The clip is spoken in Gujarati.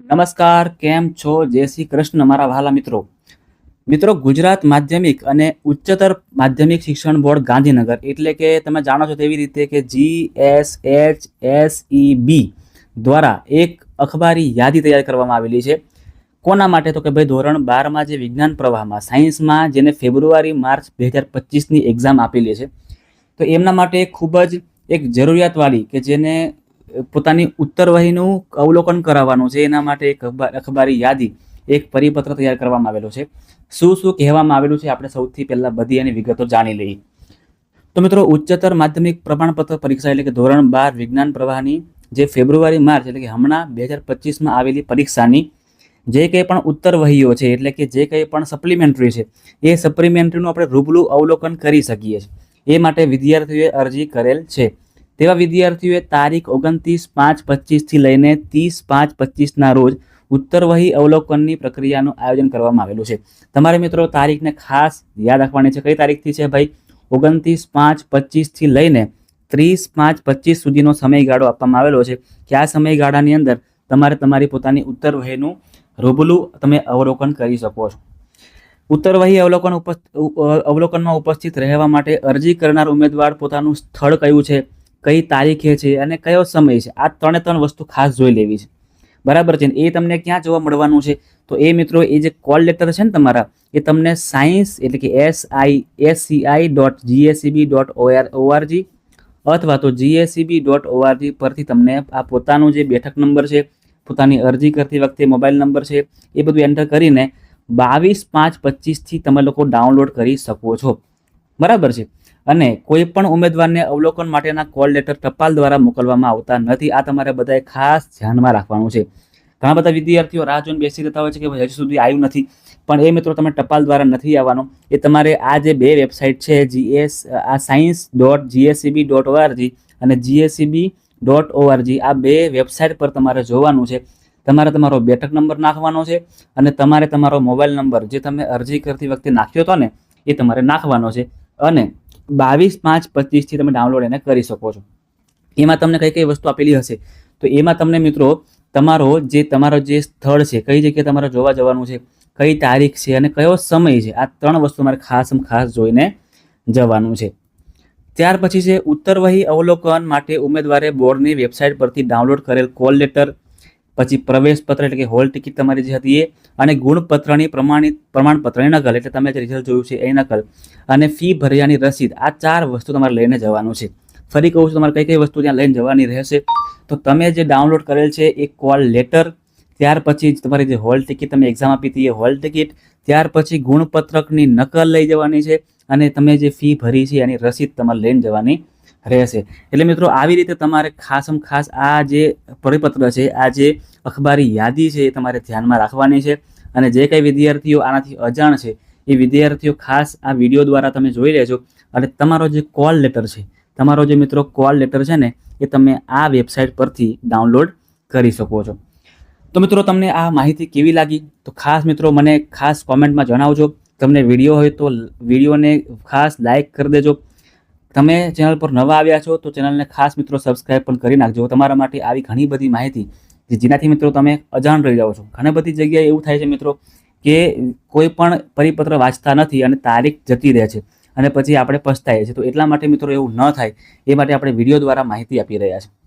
નમસ્કાર, કેમ છો? જય શ્રી કૃષ્ણ, મારા વહાલા મિત્રો. મિત્રો, ગુજરાત માધ્યમિક અને ઉચ્ચતર માધ્યમિક શિક્ષણ બોર્ડ ગાંધીનગર એટલે કે તમે જાણો છો તેવી રીતે કે G S H S E B દ્વારા એક અખબારી યાદી તૈયાર કરવામાં આવેલી છે. કોના માટે? તો કે ભાઈ, ધોરણ બારમાં જે વિજ્ઞાન પ્રવાહમાં, સાયન્સમાં, જેને ફેબ્રુઆરી, માર્ચ બે હજાર પચીસની એક્ઝામ આપેલી છે. તો એમના માટે ખૂબ જ એક જરૂરિયાતવાળી કે જેને પોતાની ઉત્તરવહીનું અવલોકન કરાવવાનું છે. એના માટે એક અખબાર યાદી, એક પરિપત્ર તૈયાર કરવામાં આવેલો છે. શું શું કહેવામાં આવેલું છે આપણે સૌથી પહેલાં બધી એની વિગતો જાણી લઈએ. તો મિત્રો, ઉચ્ચતર માધ્યમિક પ્રમાણપત્ર પરીક્ષા એટલે કે ધોરણ બાર વિજ્ઞાન પ્રવાહની જે ફેબ્રુઆરી, માર્ચ એટલે કે હમણાં બે હજાર પચીસમાં આવેલી પરીક્ષાની જે કંઈ પણ ઉત્તર વહીઓ છે, એટલે કે જે કંઈ પણ સપ્લિમેન્ટરી છે, એ સપ્લિમેન્ટરીનું આપણે રૂબરૂ અવલોકન કરી શકીએ છીએ. એ માટે વિદ્યાર્થીઓએ અરજી કરેલ છે. તેવા વિદ્યાર્થીઓએ તારીખ ઓગણત્રીસ પાંચ પચીસથી લઈને ત્રીસ પાંચ પચીસના રોજ ઉત્તરવહી અવલોકનની પ્રક્રિયાનું આયોજન કરવામાં આવેલું છે. તમારે મિત્રો તારીખને ખાસ યાદ રાખવાની છે. કઈ તારીખથી છે ભાઈ? ઓગણત્રીસ પાંચ પચીસથી લઈને ત્રીસ પાંચ પચીસ સુધીનો સમયગાળો આપવામાં આવેલો છે. કે આ સમયગાળાની અંદર તમારે તમારી પોતાની ઉત્તરવહીનું રૂબલું તમે અવલોકન કરી શકો છો. ઉત્તરવહી અવલોકન ઉપસ્થ અવલોકનમાં ઉપસ્થિત રહેવા માટે અરજી કરનાર ઉમેદવાર પોતાનું સ્થળ કયું છે? કઈ તારીખે છે અને કયો સમય છે. આ ત્રણે ત્રણ વસ્તુ ખાસ જોઈ લેવી છે. બરાબર છે એ તમને ક્યાં જોવા મળવાનું છે? તો એ મિત્રો, એ જે કોલ લેટર છે ને તમારા, એ તમને સાયન્સ એટલે કે S I S C I dot GSCB dot OR ORG અથવા તો જીએસસીબી ડોટ ઓઆરજી પરથી તમને આ પોતાનું જે બેઠક નંબર છે, પોતાની અરજી કરતી વખતે મોબાઈલ નંબર છે, એ બધું એન્ટર કરીને બાવીસ પાંચ પચીસથી તમે લોકો ડાઉનલોડ કરી શકો છો. બરાબર છે? અને કોઈ પણ ઉમેદવારને અવલોકન માટેના કોલ લેટર ટપાલ દ્વારા મોકલવામાં આવતા નથી. આ તમારે બધાએ ખાસ ધ્યાનમાં રાખવાનું છે. ઘણા બધા વિદ્યાર્થીઓ રાહ જોઈને બેસી રહેતા હોય છે કે હજુ સુધી આવ્યું નથી. પણ એ મિત્રો તમે ટપાલ દ્વારા નથી આવવાનો. એ તમારે આ જે બે વેબસાઇટ છે જીએસ આ science dot GSCB dot ORG અને જીએસસીબી ડોટ ઓઆરજી આ બે વેબસાઇટ પર તમારે જોવાનું છે. તમારે તમારો બેઠક નંબર નાખવાનો છે અને તમારે તમારો મોબાઈલ નંબર જે તમે અરજી કરતી વખતે નાખ્યો હતો ને, એ તમારે નાખવાનો છે. અને બાવીસ પાંચ પચીસથી તમે ડાઉનલોડ એને કરી શકો છો. એમાં તમને કઈ કઈ વસ્તુ આપેલી હશે? તો એમાં તમને મિત્રો, તમારો જે તમારો જે સ્થળ છે, કઈ જગ્યાએ તમારે જોવા જવાનું છે, કઈ તારીખ છે અને કયો સમય છે, આ ત્રણ વસ્તુ મારે ખાસ ખાસ જોઈને જવાનું છે. ત્યાર પછી છે ઉત્તરવહી અવલોકન માટે ઉમેદવારે બોર્ડની વેબસાઇટ પરથી ડાઉનલોડ કરેલ કોલ લેટર પછી પ્રવેશપત્ર એટલે કે હોલ ટિકિટ તમારી જે હતી એ અને ગુણપત્રની પ્રમાણિત પ્રમાણપત્રની નકલ એટલે તમે જે રિઝલ્ટ જોયું છે એ નકલ અને ફી ભર્યાની રસીદ આ ચાર વસ્તુ તમારે લઈને જવાનું છે. ફરી કહું છું તમારે કઈ કઈ વસ્તુ ત્યાં લઈને જવાની રહેશે. તો તમે જે ડાઉનલોડ કરેલ છે એ કોલ લેટર, ત્યાર પછી તમારી જે હોલ ટિકિટ તમે એક્ઝામ આપી હતી એ હોલ ટિકિટ, ત્યાર પછી ગુણપત્રકની નકલ લઈ જવાની છે અને તમે જે ફી ભરી છે એની રસીદ તમારે લઈને જવાની રહેશે. એટલે મિત્રો, આવી રીતે તમારે ખાસમ ખાસ આ જે પરિપત્ર છે, આ જે અખબારી યાદી છે એ તમારે ધ્યાનમાં રાખવાની છે અને જે કંઈ વિદ્યાર્થીઓ આનાથી અજાણ છે, એ વિદ્યાર્થીઓ ખાસ આ વીડિયો દ્વારા તમે જોઈ લેજો. અને તમારો જે કોલ લેટર છે, તમારો જે મિત્રો કોલ લેટર છે ને, એ તમે આ વેબસાઇટ પરથી ડાઉનલોડ કરી શકો છો. તો મિત્રો, તમને આ માહિતી કેવી લાગી? તો ખાસ મિત્રો, મને ખાસ કોમેન્ટમાં જણાવજો. તમને વીડિયો હોય તો વિડીયોને ખાસ લાઇક કરી દેજો. તમે ચેનલ પર નવા આવ્યા છો તો ચેનલને ખાસ મિત્રો સબસ્ક્રાઇબ પણ કરી નાખજો. તમારા માટે આવી ઘણી બધી માહિતી જેનાથી મિત્રો તમે અજાણ રહી જાઓ છો. ઘણી બધી જગ્યાએ એવું થાય છે મિત્રો કે કોઈ પણ પરિપત્ર વાંચતા નથી અને તારીખ જતી રહે છે અને પછી આપણે પસ્તાઈએ છીએ. તો એટલા માટે મિત્રો એવું ન થાય. એ માટે આપણે વીડિયો દ્વારા માહિતી આપી રહ્યા છીએ.